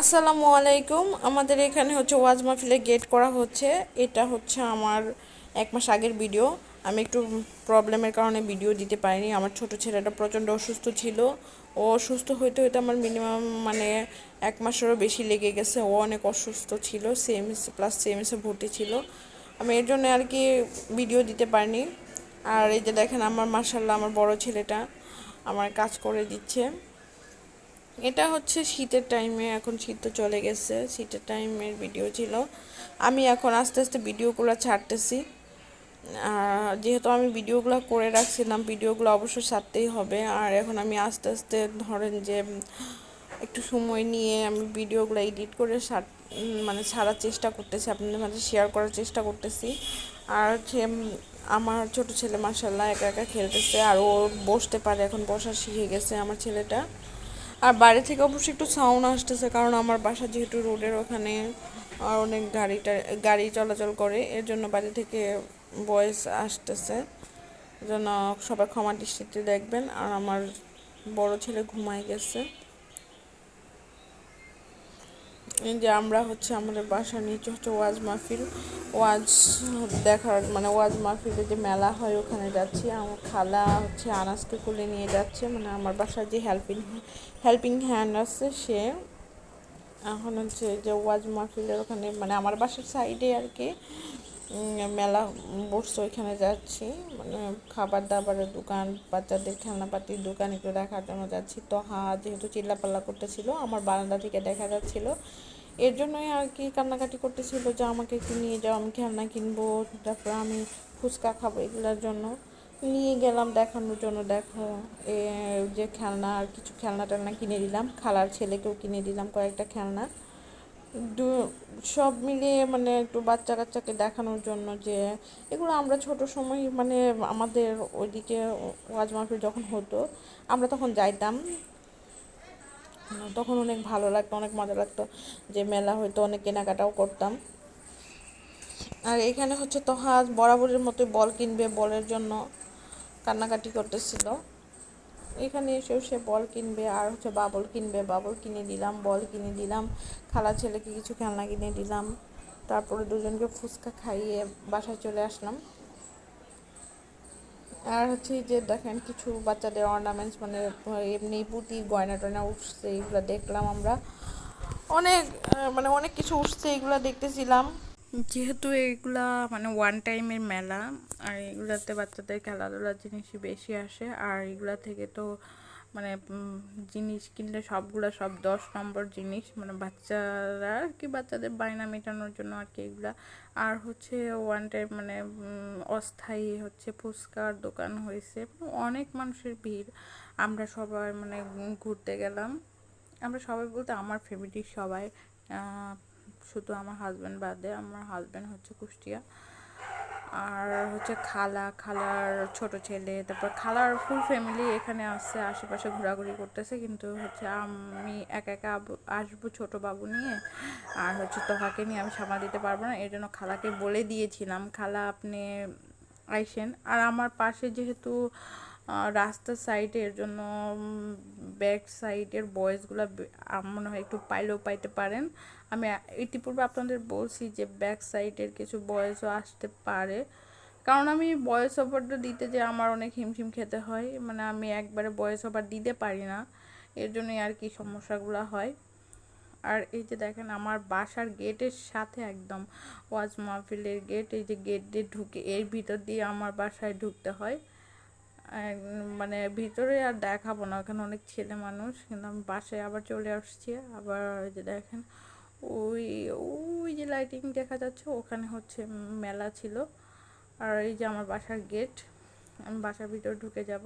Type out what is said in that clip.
আসসালামু আলাইকুম। আমাদের এখানে হচ্ছে ওয়াজ মাহফিলে গেট করা হচ্ছে। এটা হচ্ছে আমার এক মাস আগের ভিডিও আমি একটু প্রবলেমের কারণে ভিডিও দিতে পারিনি। আমার ছোট ছেলেটা প্রচণ্ড অসুস্থ ছিল। ও অসুস্থ হইতে হইতে আমার মিনিমাম মানে এক মাসেরও বেশি লেগে গেছে। ও অনেক অসুস্থ ছিল। সিএমএস প্লাস সিএমএসে ভর্তি ছিল। আমি এর জন্য আর কি ভিডিও দিতে পারিনি। আর এই যে দেখেন, আমার মার্শাল্লাহ আমার বড় ছেলেটা আমার কাজ করে দিচ্ছে। এটা হচ্ছে শীতের টাইমে এখন শীত তো চলে গেছে, শীতের টাইমের ভিডিও ছিল। আমি এখন আস্তে আস্তে ভিডিওগুলো ছাড়তেছি। আর যেহেতু আমি ভিডিওগুলো করে রাখছিলাম ভিডিওগুলো অবশ্যই ছাড়তেই হবে। আর এখন আমি আস্তে আস্তে ধরেন যে, একটু সময় নিয়ে আমি ভিডিওগুলো এডিট করে মানে ছাড়ার চেষ্টা করতেছি, আপনাদের মাঝে শেয়ার করার চেষ্টা করতেছি। আর হচ্ছে আমার ছোট ছেলে মাসাল্লাহ একা একা খেলতেছে, আর ও বসতে পারে, এখন বসা শিখে গেছে আমার ছেলেটা। আর বাইরে থেকে অবশ্যই একটু সাউন্ড আসতেছে, কারণ আমার বাসা যেহেতু রোডের ওখানে, আর অনেক গাড়িটা গাড়ি চলাচল করে, এর জন্য বাইরে থেকে ভয়েস আসতেছে। জন্য সবাই ক্ষমা দৃষ্টিতে দেখবেন, আর আমার বড় ছেলে ঘুমায় গেছে। যে আমরা হচ্ছে আমাদের বাসার নিচে হচ্ছে ওয়াজ মাহফিল। ওয়াজ দেখার মানে ওয়াজ মাহফিলে যে মেলা হয় ওখানে যাচ্ছি। আমার খালা হচ্ছে আনাজকে কুলে নিয়ে যাচ্ছে। মানে আমার বাসার যে হেল্পিং হেল্পিং হ্যান্ড আছে, সে এখন হচ্ছে যে ওয়াজ মাহফিলের ওখানে মানে আমার বাসার সাইডে আর কি। মেলা বসছে ওইখানে যাচ্ছি। মানে খাবার দাবারের দোকান, বাচ্চাদের খেলনাপাতির দোকান একটু দেখার জন্য যাচ্ছি। তো হা যেহেতু চিল্লাপাল্লা করতেছিল, আমার বারান্দা থেকে দেখা যাচ্ছিল। এর জন্যই আর কি কান্নাকাটি করতেছিল যে আমাকে একটু নিয়ে যাও, আমি খেলনা কিনবো, তারপর আমি ফুচকা খাব এগুলোর জন্য। নিয়ে গেলাম দেখানোর জন্য, দেখো, এ যে খেলনা, আর কিছু খেলনা টেলনা কিনে দিলাম। খালার ছেলেকেও কিনে দিলাম কয়েকটা খেলনা। সব মিলিয়ে মানে একটু বাচ্চা কাচ্চাকে দেখানোর জন্য যে, এগুলো আমরা ছোট সময় মানে আমাদের ওইদিকে ওয়াজ মাহফিল যখন হতো, আমরা তখন যাইতাম। তখন অনেক ভালো লাগতো, অনেক মজা লাগতো যে মেলা হয়তো অনেক কেনাকাটাও করতাম। আর এখানে হচ্ছে তোহাজ, বরাবরের মতো বল কিনবে বলের জন্য কান্নাকাটি করতেছিল। এখানে এসেও সে বল কিনবে, আর হচ্ছে বাবল কিনবে। বাবল কিনে দিলাম, বল কিনে দিলাম, খালা ছেলেকে কিছু খেলনা কিনে দিলাম, তারপরে দুজনকে ফুচকা খাইয়ে বাসায় চলে আসলাম। আর হচ্ছে যে দেখেন, কিছু বাচ্চাদের অর্নামেন্টস মানে এমনি পুঁতি, গয়না টয়না উঠছে, এগুলো দেখলাম আমরা। অনেক মানে অনেক কিছু উঠছে, এগুলো দেখতেছিলাম। যেহেতু এগুলা মানে ওয়ান টাইমের মেলা, আর এগুলাতে বাচ্চাদের খেলাধুলার জিনিসই বেশি আসে, আর এগুলা থেকে তো মানে জিনিস কিনলে সবগুলো সব দশ নম্বর জিনিস মানে বাচ্চারা আর কি বাচ্চাদের বায়না মেটানোর জন্য আর কি এগুলা। আর হচ্ছে ওয়ান টাইম মানে অস্থায়ী হচ্ছে ফুচকার দোকান হয়েছে অনেক মানুষের ভিড়। আমরা সবাই মানে ঘুরতে গেলাম। আমরা সবাই বলতে আমার ফ্যামিলির সবাই শুধু আমার হাজব্যান্ড বাদে আমার হাজব্যান্ড হচ্ছে কুষ্টিয়া। আর হচ্ছে খালা, খালার ছোট ছেলে, তারপর খালার ফুল ফ্যামিলি এখানে আসছে আশেপাশে ঘোরাঘুরি করতেছে, কিন্তু হচ্ছে আমি একা একা আসব ছোট বাবু নিয়ে, আর হচ্ছে তোহাকে নিয়ে আমি সামাল দিতে পারব না এর জন্য খালাকে বলে দিয়েছিলাম, খালা, আপনি আইসেন। আর আমার পাশে যেহেতু রাস্তার সাইডের জন্য ব্যাক সাইডের বয়েসগুলো মনে হয় একটু পাইলেও পাইতে পারেন। আমি ইতিপূর্বে আপনাদের বলছি যে ব্যাক সাইডের কিছু বয়েসও আসতে পারে। কারণ আমি বয়েস ওভারটা দিতে যে আমার অনেক হিমশিম খেতে হয় মানে আমি একবারে বয়েস ওভার দিতে পারি না। এর জন্যই আর কি সমস্যাগুলো হয়। আর এই যে দেখেন, আমার বাসার গেটের সাথে একদম ওয়াজ মাহফিলের গেট এই যে গেট দিয়ে ঢুকে, এর ভিতর দিয়ে আমার বাসায় ঢুকতে হয়। মানে ভিতরে আর দেখাবো না, ওখানে অনেক ছেলে মানুষ, কিন্তু আমি বাসায় আবার চলে আসছি, আবার ওই যে দেখেন, ওই ওই যে লাইটিং দেখা যাচ্ছে, ওখানে হচ্ছে মেলা ছিল, আর এই যে আমার বাসার গেট আমি বাসার ভিতরে ঢুকে যাব